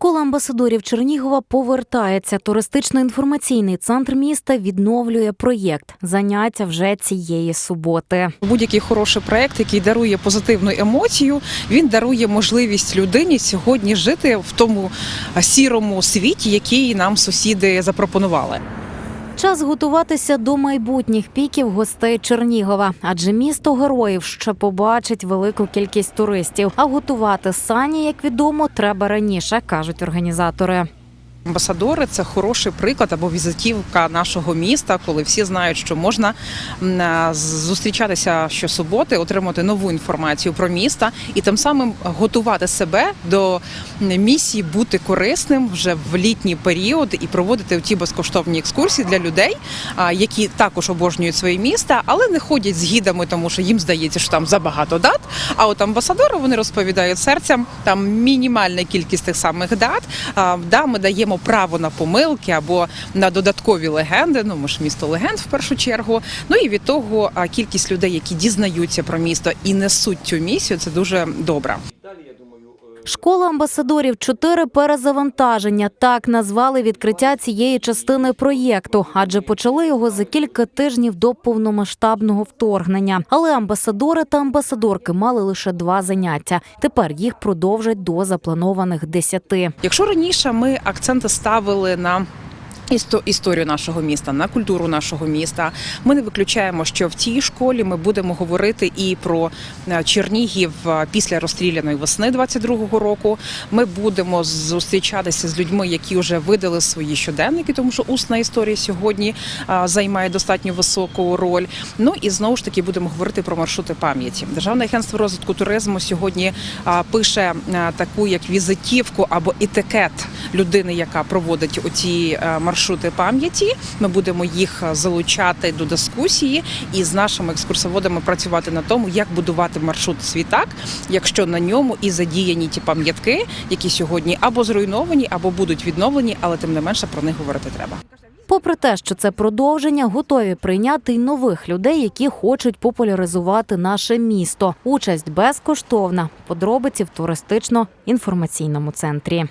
Школа амбасадорів Чернігова повертається. Туристично-інформаційний центр міста відновлює проєкт. Заняття вже цієї суботи. Будь-який хороший проект, який дарує позитивну емоцію, він дарує можливість людині сьогодні жити в тому сірому світі, який нам сусіди запропонували. Час готуватися до майбутніх піків гостей Чернігова, адже місто героїв ще побачить велику кількість туристів. А готувати сані, як відомо, треба раніше, кажуть організатори. Амбасадори це хороший приклад або візитівка нашого міста, коли всі знають, що можна з- зустрічатися щосуботи, отримати нову інформацію про міста і тим самим готувати себе до місії бути корисним вже в літній період і проводити ті безкоштовні екскурсії для людей, які також обожнюють своє місто, але не ходять з гідами, тому що їм здається, що там забагато дат. А от амбасадори вони розповідають серцем там мінімальна кількість тих самих дат. Да, ми даємо право на помилки або на додаткові легенди. Ну ми ж місто легенд в першу чергу. Ну і від того кількість людей, які дізнаються про місто і несуть цю місію, це дуже добре. Школа амбасадорів чотири перезавантаження. Так назвали відкриття цієї частини проєкту, адже почали його за кілька тижнів до повномасштабного вторгнення. Але амбасадори та амбасадорки мали лише два заняття. Тепер їх продовжать до запланованих десяти. Якщо раніше ми акценти ставили на історію нашого міста, на культуру нашого міста, ми не виключаємо, що в цій школі ми будемо говорити і про е, Чернігів е, після розстріляної весни 22-го року. Ми будемо зустрічатися з людьми, які вже видали свої щоденники, тому що усна історія сьогодні е, займає достатньо високу роль. Ну і знову ж таки будемо говорити про маршрути пам'яті. Державне агентство розвитку туризму сьогодні пише таку як візитівку або етикет людини, яка проводить оці е, маршрути пам'яті. Ми будемо їх е, залучати до дискусії і з нашими екскурсоводами працювати на тому, як будувати маршрут свій так, якщо на ньому і задіяні ті пам'ятки, які сьогодні або зруйновані, або будуть відновлені, але тим не менше про них говорити треба. Попри те, що це продовження, готові прийняти й нових людей, які хочуть популяризувати наше місто. Участь безкоштовна. Подробиці в туристично-інформаційному центрі.